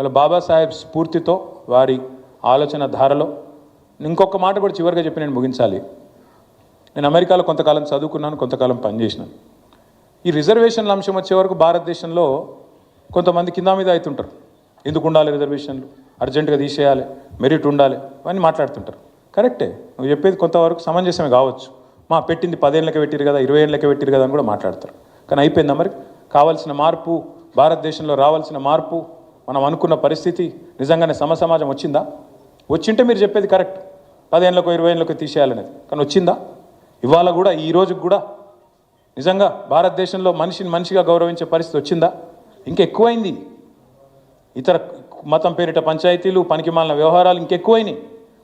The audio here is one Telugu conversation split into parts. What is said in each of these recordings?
వాళ్ళ బాబాసాహెబ్ స్ఫూర్తితో వారి ఆలోచన ధారలో ఇంకొక మాట కూడా చివరిగా చెప్పి నేను ముగించాలి. నేను అమెరికాలో కొంతకాలం చదువుకున్నాను కొంతకాలం పనిచేసినాను. ఈ రిజర్వేషన్ల అంశం వచ్చే వరకు భారతదేశంలో కొంతమంది కింద మీద అవుతుంటారు. ఎందుకు ఉండాలి రిజర్వేషన్లు? అర్జెంటుగా తీసేయాలి మెరిట్ ఉండాలి అవన్నీ మాట్లాడుతుంటారు. కరెక్టే నువ్వు చెప్పేది కొంతవరకు సమంజసమే కావచ్చు. మా పెట్టింది పదేళ్ళకి పెట్టిరు కదా ఇరవై ఏళ్ళకి పెట్టిరు కదా అని కూడా మాట్లాడతారు. కానీ అయిపోయిందా మరి? కావాల్సిన మార్పు భారతదేశంలో రావాల్సిన మార్పు మనం అనుకున్న పరిస్థితి నిజంగానే సమసమాజం వచ్చిందా? వచ్చింటే మీరు చెప్పేది కరెక్ట్. పదేళ్ళకు ఇరవై ఏళ్ళకు తీసేయాలనేది. కానీ వచ్చిందా? ఇవాళ కూడా ఈ రోజుకి కూడా నిజంగా భారతదేశంలో మనిషిని మనిషిగా గౌరవించే పరిస్థితి వచ్చిందా? ఇంకా ఎక్కువైంది. ఇతర మతం పేరిట పంచాయతీలు పనికిమాలిన వ్యవహారాలు ఇంకెక్కువైనాయి.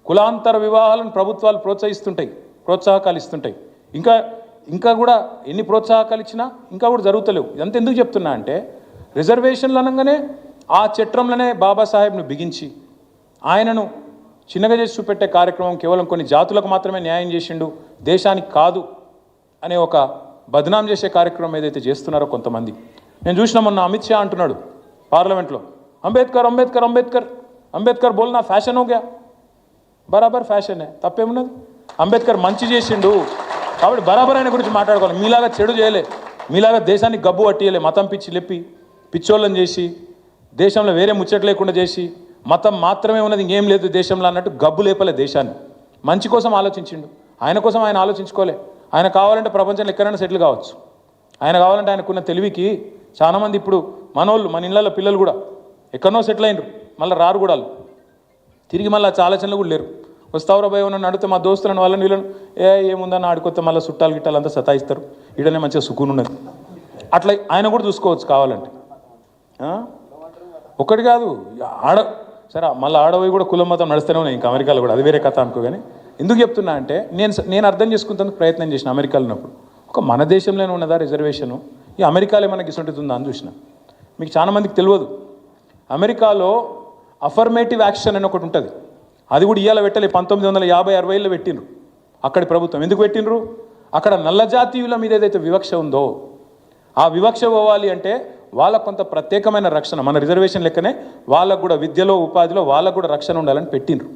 కులాంతర వివాహాలను ప్రభుత్వాలు ప్రోత్సహిస్తుంటాయి ప్రోత్సాహకాలు ఇస్తుంటాయి. ఇంకా ఇంకా కూడా ఎన్ని ప్రోత్సాహకాలు ఇచ్చినా ఇంకా కూడా జరుగుతలేవు. ఇదంతా ఎందుకు చెప్తున్నా అంటే రిజర్వేషన్లు అనగానే ఆ చట్రంలోనే బాబాసాహెబ్ను బిగించి ఆయనను చిన్నగా చేసి చూపెట్టే కార్యక్రమం కేవలం కొన్ని జాతులకు మాత్రమే న్యాయం చేసిండు దేశానికి కాదు అనే ఒక బదనాం చేసే కార్యక్రమం ఏదైతే చేస్తున్నారో కొంతమంది. నేను చూసిన మొన్న అమిత్ షా అంటున్నాడు పార్లమెంట్లో అంబేద్కర్ అంబేద్కర్ అంబేద్కర్ అంబేద్కర్ బోల్నా ఫ్యాషన్ హోగా బరాబర్ ఫ్యాషనే తప్పేమున్నది? అంబేద్కర్ మంచి చేసిండు కాబట్టి బరాబర్ ఆయన గురించి మాట్లాడుకోవాలి. మీలాగా చెడు చేయలే మీలాగా దేశానికి గబ్బు పట్టియలే మతం పిచ్చి లెప్పి పిచ్చోళ్ళని చేసి దేశంలో వేరే ముచ్చట లేకుండా చేసి మతం మాత్రమే ఉన్నది ఇంకేం లేదు దేశంలో అన్నట్టు గబ్బు లేపలే దేశాన్ని. మంచి కోసం ఆలోచించిండు. ఆయన కోసం ఆయన ఆలోచించుకోలే. ఆయన కావాలంటే ప్రపంచంలో ఎక్కడైనా సెటిల్ కావచ్చు. ఆయన కావాలంటే ఆయనకున్న తెలివికి చాలామంది ఇప్పుడు మనోళ్ళు మన ఇళ్ళల్లో పిల్లలు కూడా ఎక్కడనో సెటిల్ అయినరు. మళ్ళీ రారు కూడా వాళ్ళు. తిరిగి మళ్ళీ చాలా ఆలోచనలు కూడా లేరు. వస్తావురా భయ నన్ను అడిగితే మా దోస్తులను వాళ్ళని వీళ్ళను ఏ ఏముందని ఆడుకొస్తే మళ్ళీ చుట్టాలు గిట్టాలు అంతా సతాయిస్తారు. ఈడనే మంచిగా సుకూన్ ఉన్నది. అట్లా ఆయన కూడా చూసుకోవచ్చు కావాలంటే. ఒకటి కాదు ఆడ సరే మళ్ళీ ఆడవి కూడా కులం మతం నడుస్తూనే ఉన్నాయి ఇంకా అమెరికాలో కూడా అది వేరే కథ అనుకో కానీ ఎందుకు చెప్తున్నా అంటే నేను నేను అర్థం చేసుకుంటానికి ప్రయత్నం చేసిన అమెరికాలో ఉన్నప్పుడు. ఒక మన దేశంలోనే ఉన్నదా రిజర్వేషను? ఈ అమెరికాలో మనకి ఇసుంటుంది అని చూసిన. మీకు చాలా మందికి తెలియదు. అమెరికాలో అఫర్మేటివ్ యాక్షన్ అని ఒకటి ఉంటుంది. అది కూడా ఇవాళ పెట్టాలి పంతొమ్మిది వందల యాభై అరవైలో పెట్టిండ్రు. అక్కడి ప్రభుత్వం. ఎందుకు పెట్టిండ్రు? అక్కడ నల్ల జాతీయుల మీద ఏదైతే వివక్ష ఉందో ఆ వివక్ష పోవాలి అంటే వాళ్ళకు కొంత ప్రత్యేకమైన రక్షణ. మన రిజర్వేషన్ లెక్కనే వాళ్ళకు కూడా విద్యలో ఉపాధిలో వాళ్ళకు కూడా రక్షణ ఉండాలని పెట్టిండ్రు.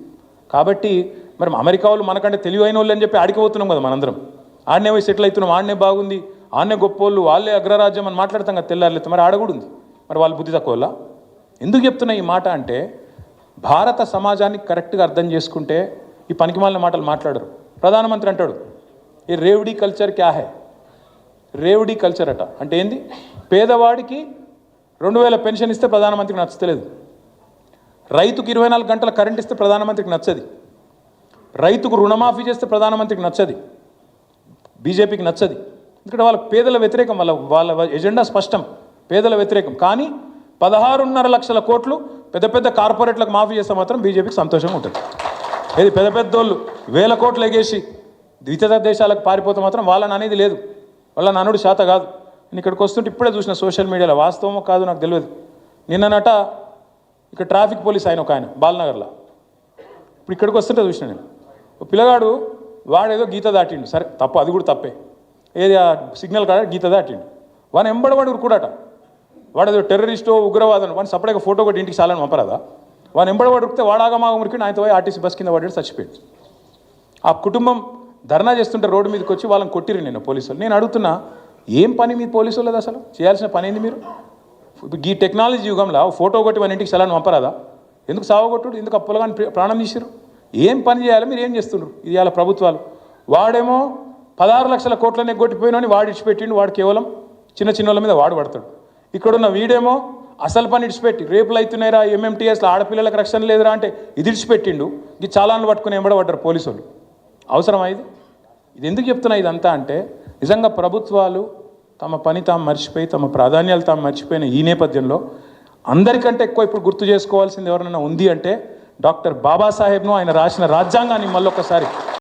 కాబట్టి మరి అమెరికా వాళ్ళు మనకంటే తెలివైన వాళ్ళు అని చెప్పి ఆడికిపోతున్నాం కదా మనందరం. ఆడనే పోయి సెటిల్ అవుతున్నాం ఆడనే బాగుంది ఆడనే గొప్పోళ్ళు వాళ్ళే అగ్రరాజ్యం అని మాట్లాడతాం కదా తెల్లారులేదు మరి ఆడ ఉంది. మరి వాళ్ళు బుద్ధి తక్కువ ఎందుకు చెప్తున్నా ఈ మాట అంటే భారత సమాజాన్ని కరెక్ట్గా అర్థం చేసుకుంటే ఈ పనికిమాలిన మాటలు మాట్లాడరు. ప్రధానమంత్రి అంటాడు ఈ రేవడీ కల్చర్ క్యా హై? రేవడీ కల్చర్ అట. అంటే ఏంది? పేదవాడికి రెండు వేల పెన్షన్ ఇస్తే ప్రధానమంత్రికి నచ్చలేదు. రైతుకు ఇరవై నాలుగు గంటల కరెంట్ ఇస్తే ప్రధానమంత్రికి నచ్చది. రైతుకు రుణమాఫీ చేస్తే ప్రధానమంత్రికి నచ్చది. బీజేపీకి నచ్చది. ఎందుకంటే వాళ్ళ పేదల వ్యతిరేకం వాళ్ళ వాళ్ళ ఎజెండా స్పష్టం. పేదల వ్యతిరేకం. కానీ పదహారున్నర లక్షల కోట్లు పెద్ద పెద్ద కార్పొరేట్లకు మాఫీ చేస్తే మాత్రం బీజేపీకి సంతోషంగా ఉంటుంది. ఏది పెద్ద పెద్దోళ్ళు వేల కోట్లు ఎగేసి ఇతర దేశాలకు పారిపోతే మాత్రం వాళ్ళని అనేది లేదు. వాళ్ళ ననుడు శాత కాదు. నేను ఇక్కడికి వస్తుంటే ఇప్పుడే చూసిన సోషల్ మీడియాలో వాస్తవమో కాదు నాకు తెలియదు. నిన్ననట ఇక్కడ ట్రాఫిక్ పోలీస్ ఆయన ఒక ఆయన బాలనగర్లో. ఇప్పుడు ఇక్కడికి వస్తుంటే చూసిన నేను. ఓ పిల్లగాడు వాడేదో గీత దాటిండు. సరే తప్పు అది కూడా తప్పే. ఏది ఆ సిగ్నల్ కాడ గీత దాటిండు. వాని ఎంబడవాడు ఉరుకుడట. వాడేదో టెర్రరిస్టో ఉగ్రవాదం వాడిని సపరేట్గా ఫోటో కూడా ఇంటికి చాలని పంపరాదా? వాని ఎంబడవాడు ఉరికితే వాడాగమాగం ఉరికిండు ఆయనతో పోయి ఆర్టీసీ బస్ కింద పడ్డాడు చచ్చిపోయాడు. ఆ కుటుంబం ధర్నా చేస్తుంటే రోడ్డు మీదకి వచ్చి వాళ్ళని కొట్టిరు నేను పోలీసులు. నేను అడుగుతున్నా ఏం పని మీ పోలీసు వాళ్ళది అసలు? చేయాల్సిన పని ఏంది మీరు? ఈ టెక్నాలజీ యుగంలో ఫోటో కొట్టి మన ఇంటికి చలాన్ని పంపరాదా? ఎందుకు సావగొట్టుడు ఎందుకు అప్పులు కానీ ప్రాణం తీసిరు ఏం పని చేయాలి? మీరు ఏం చేస్తున్నారు ఇది ఇవాళ ప్రభుత్వాలు. వాడేమో పదహారు లక్షల కోట్లనే కొట్టిపోయినని వాడు ఇడిచిపెట్టిండు. వాడు కేవలం చిన్న చిన్న వాళ్ళ మీద వాడు పడతాడు. ఇక్కడున్న వీడేమో అసలు పని ఇడిచిపెట్టి రేపులు అవుతున్నాయిరా ఎంఎంటీఎస్లో ఆడపిల్లలకు రక్షణ లేదురా అంటే ఇది ఇడిచిపెట్టిండు. ఇది చాలాను పట్టుకుని ఎంబడబడ్డారు పోలీసు వాళ్ళు అవసరమా ఇది? ఇది ఎందుకు చెప్తున్నా ఇదంతా అంటే నిజంగా ప్రభుత్వాలు తమ పని తాము మర్చిపోయి తమ ప్రాధాన్యాలు తాము మర్చిపోయిన ఈ నేపథ్యంలో అందరికంటే ఎక్కువ ఇప్పుడు గుర్తు చేసుకోవాల్సింది ఎవరైనా ఉంది అంటే డాక్టర్ బాబాసాహెబ్ను ఆయన రాసిన రాజ్యాంగాన్ని మళ్ళొకసారి